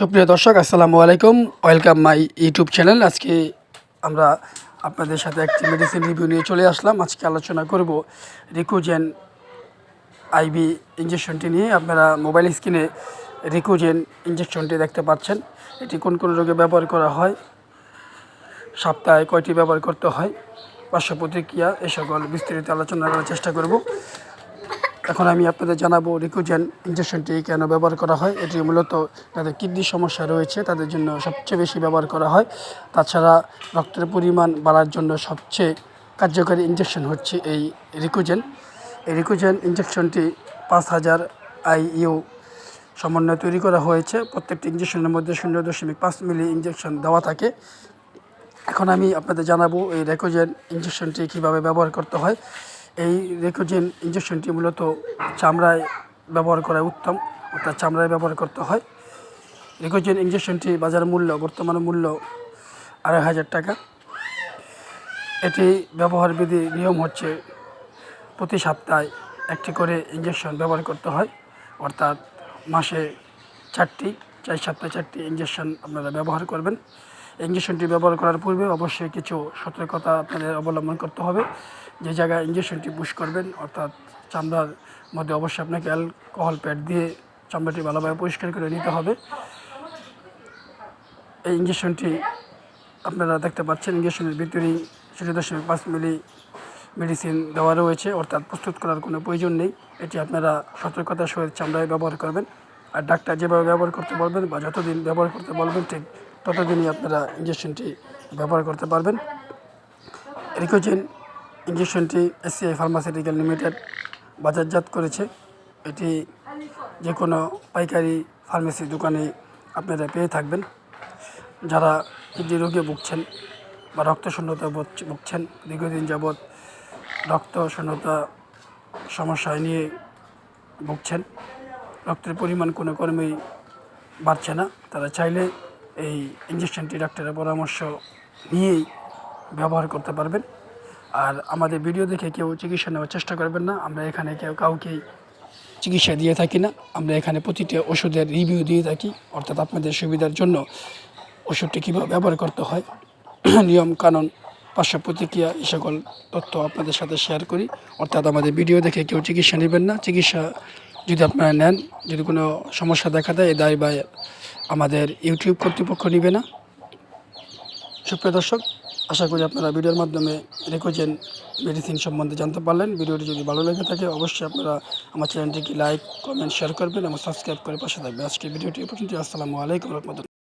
সুপ্রিয় দর্শক, আসসালামু আলাইকুম। ওয়েলকাম মাই ইউটিউব চ্যানেল আজকে আমরা আপনাদের সাথে একটি মেডিসিন রিভিউ নিয়ে চলে আসলাম। আজকে আলোচনা করব রিকুজেন আইবি ইঞ্জেকশনটি নিয়ে। আপনারা মোবাইল স্ক্রিনে রিকুজেন ইঞ্জেকশনটি দেখতে পাচ্ছেন। এটি কোন কোন রোগে ব্যবহার করা হয়, সপ্তাহে কয়টি ব্যবহার করতে হয়, পার্শ্ব প্রতিক্রিয়া এ সকল বিস্তারিত আলোচনা করার চেষ্টা করব। এখন আমি আপনাদের জানাব রিকুজেন ইঞ্জেকশনটি কেন ব্যবহার করা হয়। এটি মূলত যাদের কিডনির সমস্যা রয়েছে, তাদের জন্য সবচেয়ে বেশি ব্যবহার করা হয়। তাছাড়া রক্তের পরিমাণ বাড়ার জন্য সবচেয়ে কার্যকারী ইঞ্জেকশন হচ্ছে এই রিকুজেন এই রিকুজেন ইঞ্জেকশনটি পাঁচ হাজার আইইউ সমন্বয়ে তৈরি করা হয়েছে। প্রত্যেকটি ইঞ্জেকশনের মধ্যে শূন্য দশমিক পাঁচ মিলি ইঞ্জেকশন দেওয়া থাকে। এখন আমি আপনাদের জানাব এই রেকোজেন ইঞ্জেকশনটি কীভাবে ব্যবহার করতে হয়। এই রেকোজেন ইঞ্জেকশনটি মূলত চামড়ায় ব্যবহার করা উত্তম, অর্থাৎ চামড়ায় ব্যবহার করতে হয়। রেকোজেন ইঞ্জেকশনটি বাজার মূল্য, বর্তমান মূল্য আড়াই হাজার টাকা। এটি ব্যবহার বিধি নিয়ম হচ্ছে প্রতি সপ্তাহে একটি করে ইঞ্জেকশন ব্যবহার করতে হয়, অর্থাৎ মাসে চারটি, চার সপ্তাহে চারটি ইঞ্জেকশন আপনারা ব্যবহার করবেন। ইঞ্জেকশনটি ব্যবহার করার পূর্বে অবশ্যই কিছু সতর্কতা আপনাদের অবলম্বন করতে হবে। যে জায়গায় ইঞ্জেকশনটি পুশ করবেন, অর্থাৎ চামড়ার মধ্যে অবশ্যই আপনাকে অ্যালকোহল প্যাড দিয়ে চামড়াটি ভালোভাবে পরিষ্কার করে নিতে হবে। এই ইঞ্জেকশনটি আপনারা দেখতে পাচ্ছেন, ইঞ্জেকশনের ভিতরেই শূন্য দশমিক পাঁচ মিলি মেডিসিন দেওয়া রয়েছে, অর্থাৎ প্রস্তুত করার কোনো প্রয়োজন নেই। এটি আপনারা সতর্কতার সহিত চামড়ায় ব্যবহার করবেন। আর ডাক্তার যেভাবে ব্যবহার করতে বলবেন বা যতদিন ব্যবহার করতে বলবেন, ঠিক ততদিনই আপনারা ইঞ্জেকশনটি ব্যবহার করতে পারবেন। রিকোজেন ইঞ্জেকশনটি এসিআই ফার্মাসিউটিক্যাল লিমিটেড বাজারজাত করেছে। এটি যে কোনো পাইকারি ফার্মেসি দোকানে আপনারা পেয়ে থাকবেন। যারা কিডনি রোগে ভুগছেন বা রক্ত শূন্যতা ভুগছেন, দীর্ঘদিন যাবৎ রক্ত শূন্যতা সমস্যায় নিয়ে ভুগছেন, রক্তের পরিমাণ কোনো কর্মেই বাড়ছে না। তারা চাইলে এই ইঞ্জেকশনটি ডাক্তারের পরামর্শ নিয়েই ব্যবহার করতে পারবেন। আর আমাদের ভিডিও দেখে কেউ চিকিৎসা নেওয়ার চেষ্টা করবেন না। আমরা এখানে কেউ কাউকেই চিকিৎসা দিয়ে থাকি না। আমরা এখানে প্রতিটি ওষুধের রিভিউ দিয়ে থাকি। অর্থাৎ আপনাদের সুবিধার জন্য ওষুধটি কীভাবে ব্যবহার করতে হয়, নিয়ম কানুন, পার্শ্ব প্রতিক্রিয়া, এই সকল তথ্য আপনাদের সাথে শেয়ার করি। অর্থাৎ আমাদের ভিডিও দেখে কেউ চিকিৎসা নেবেন না। চিকিৎসা যদি আপনারা নেন, যদি কোনো সমস্যা দেখা দেয়, এ দায় বা আমাদের ইউটিউব কর্তৃপক্ষ নেবে না। সুপ্রিয় দর্শক, আশা করি আপনারা ভিডিওর মাধ্যমে রেকোজেন মেডিসিন সম্বন্ধে জানতে পারলেন। ভিডিওটি যদি ভালো লেগে থাকে, অবশ্যই আপনারা আমার চ্যানেলটিকে লাইক কমেন্ট শেয়ার করবেন এবং সাবস্ক্রাইব করে পাশে থাকবেন। আজকে ভিডিওটি পর্যন্ত আসসালামু আলাইকুম রহমতুল্লাহ।